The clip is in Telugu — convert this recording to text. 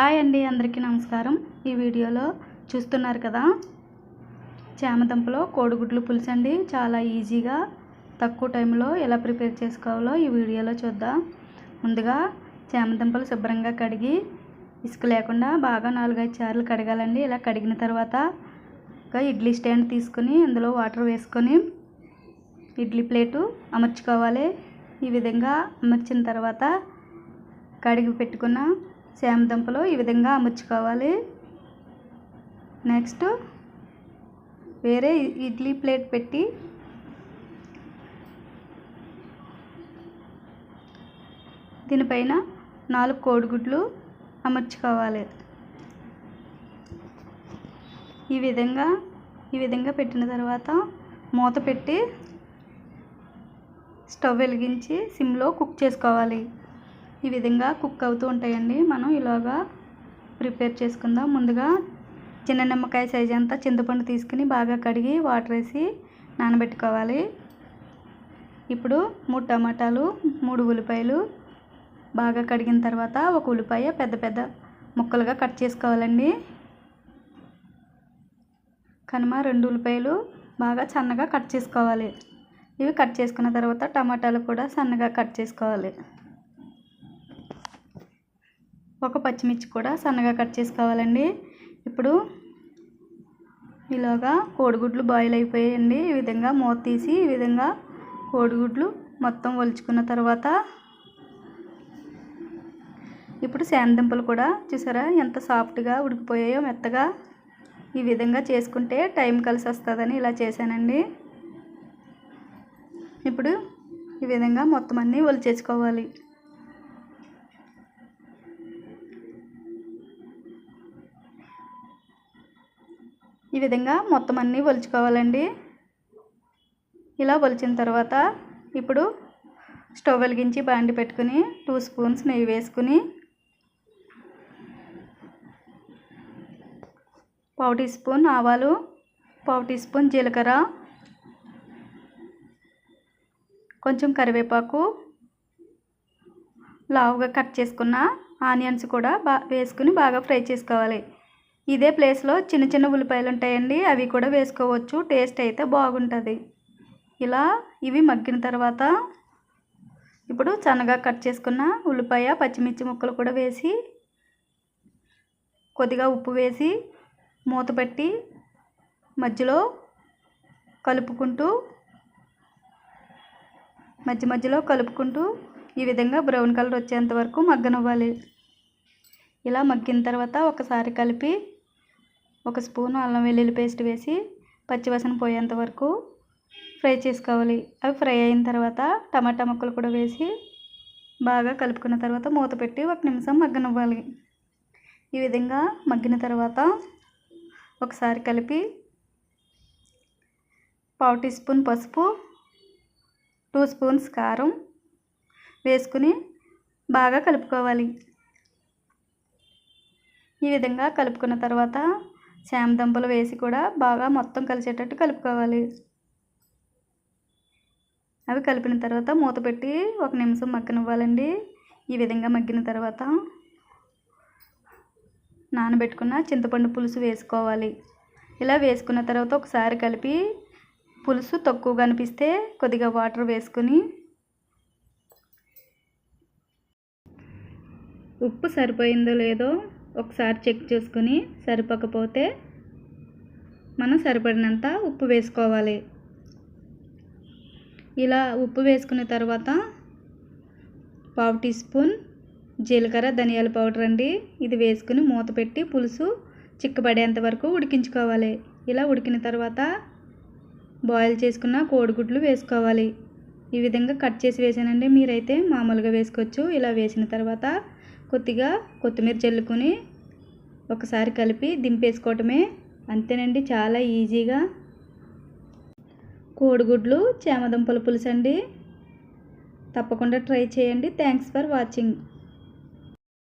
హాయ్ అండి అందరికీ నమస్కారం. ఈ వీడియోలో చూస్తున్నారు కదా చామదుంపలో కోడిగుడ్లు పులుసు అండి. చాలా ఈజీగా తక్కువ టైంలో ఎలా ప్రిపేర్ చేసుకోవాలో ఈ వీడియోలో చూద్దాం. ముందుగా చామదుంపలు శుభ్రంగా కడిగి ఇసుక లేకుండా బాగా నాలుగైదు సార్లు కడగాలండి. ఇలా కడిగిన తర్వాత ఒక ఇడ్లీ స్టాండ్ తీసుకుని అందులో వాటర్ వేసుకొని ఇడ్లీ ప్లేటు అమర్చుకోవాలి. ఈ విధంగా అమర్చిన తర్వాత కడిగి పెట్టుకున్న శామదుంపలు ఈ విధంగా అమర్చుకోవాలి. నెక్స్ట్ వేరే ఇడ్లీ ప్లేట్ పెట్టి దీనిపైన నాలుగు కోడిగుడ్లు అమర్చుకోవాలి. ఈ విధంగా ఈ విధంగా పెట్టిన తర్వాత మూత పెట్టి స్టవ్ వెలిగించి సిమ్లో కుక్ చేసుకోవాలి. ఈ విధంగా కుక్ అవుతూ ఉంటాయండి. మనం ఇలాగా ప్రిపేర్ చేసుకుందాం. ముందుగా చిన్న నిమ్మకాయ సైజ్ అంతా చింతపండు తీసుకుని బాగా కడిగి వాటర్ వేసి నానబెట్టుకోవాలి. ఇప్పుడు మూడు టమాటాలు మూడు ఉల్లిపాయలు బాగా కడిగిన తర్వాత ఒక ఉల్లిపాయ పెద్ద పెద్ద ముక్కలుగా కట్ చేసుకోవాలండి. కనుమ రెండు ఉల్లిపాయలు బాగా సన్నగా కట్ చేసుకోవాలి. ఇవి కట్ చేసుకున్న తర్వాత టమాటాలు కూడా సన్నగా కట్ చేసుకోవాలి. ఒక పచ్చిమిర్చి కూడా సన్నగా కట్ చేసుకోవాలండి. ఇప్పుడు ఇలాగా కోడిగుడ్లు బాయిల్ అయిపోయాయండి. ఈ విధంగా మూత తీసి ఈ విధంగా కోడిగుడ్లు మొత్తం ఒలుచుకున్న తర్వాత ఇప్పుడు శాంతింపులు కూడా చూసారా ఎంత సాఫ్ట్గా ఉడికిపోయాయో మెత్తగా ఈ విధంగా చేసుకుంటే టైం కలిసి వస్తుందని ఇలా చేశానండి. ఇప్పుడు ఈ విధంగా మొత్తం అన్నీ ఒలిచేసుకోవాలి. ఈ విధంగా మొత్తం అన్నీ ఒలుచుకోవాలండి ఇలా ఒలిచిన తర్వాత ఇప్పుడు స్టవ్ వెలిగించి బాండి పెట్టుకుని టూ స్పూన్స్ నెయ్యి వేసుకుని పావు టీ స్పూన్ ఆవాలు పావు టీ స్పూన్ జీలకర్ర కొంచెం కరివేపాకు లావుగా కట్ చేసుకున్న ఆనియన్స్ కూడా బా వేసుకుని బాగా ఫ్రై చేసుకోవాలి. ఇదే ప్లేస్లో చిన్న చిన్న ఉల్లిపాయలు ఉంటాయండి అవి కూడా వేసుకోవచ్చు. టేస్ట్ అయితే బాగుంటుంది. ఇలా ఇవి మగ్గిన తర్వాత ఇప్పుడు సన్నగా కట్ చేసుకున్న ఉల్లిపాయ పచ్చిమిర్చి ముక్కలు కూడా వేసి కొద్దిగా ఉప్పు వేసి మూత పెట్టి మధ్యలో కలుపుకుంటూ మధ్య మధ్యలో కలుపుకుంటూ ఈ విధంగా బ్రౌన్ కలర్ వచ్చేంత వరకు మగ్గనివ్వాలి. ఇలా మగ్గిన తర్వాత ఒకసారి కలిపి ఒక స్పూన్ అల్లం వెల్లుల్లి పేస్ట్ వేసి పచ్చివాసన పోయేంత వరకు ఫ్రై చేసుకోవాలి. అవి ఫ్రై అయిన తర్వాత టమాటా ముక్కలు కూడా వేసి బాగా కలుపుకున్న తర్వాత మూత పెట్టి ఒక నిమిషం మగ్గనివ్వాలి. ఈ విధంగా మగ్గిన తర్వాత ఒకసారి కలిపి పావు టీ స్పూన్ పసుపు టూ స్పూన్స్ కారం వేసుకుని బాగా కలుపుకోవాలి. ఈ విధంగా కలుపుకున్న తర్వాత శామదుంపలు వేసి కూడా బాగా మొత్తం కలిసేటట్టు కలుపుకోవాలి. అవి కలిపిన తర్వాత మూత పెట్టి ఒక నిమిషం మగ్గనివ్వాలండి. ఈ విధంగా మగ్గిన తర్వాత నానబెట్టుకున్న చింతపండు పులుసు వేసుకోవాలి. ఇలా వేసుకున్న తర్వాత ఒకసారి కలిపి పులుసు తక్కువగా అనిపిస్తే కొద్దిగా వాటర్ వేసుకుని ఉప్పు సరిపోయిందో లేదో ఒకసారి చెక్ చేసుకుని సరిపోకపోతే మనం సరిపడినంత ఉప్పు వేసుకోవాలి. ఇలా ఉప్పు వేసుకున్న తర్వాత పావు టీ స్పూన్ జీలకర్ర ధనియాల పౌడర్ అండి. ఇది వేసుకుని మూత పెట్టి పులుసు చిక్కబడేంత వరకు ఉడికించుకోవాలి. ఇలా ఉడికిన తర్వాత బాయిల్ చేసుకున్న కోడిగుడ్లు వేసుకోవాలి. ఈ విధంగా కట్ చేసి వేసానండి. మీరైతే మామూలుగా వేసుకోవచ్చు. ఇలా వేసిన తర్వాత కొద్దిగా కొత్తిమీర చల్లుకొని ఒకసారి కలిపి దింపేసుకోవటమే అంతేనండి చాలా ఈజీగా. కోడిగుడ్లు చేమదుంపల పులుసు అండి తప్పకుండా ట్రై చేయండి. Thanks for watching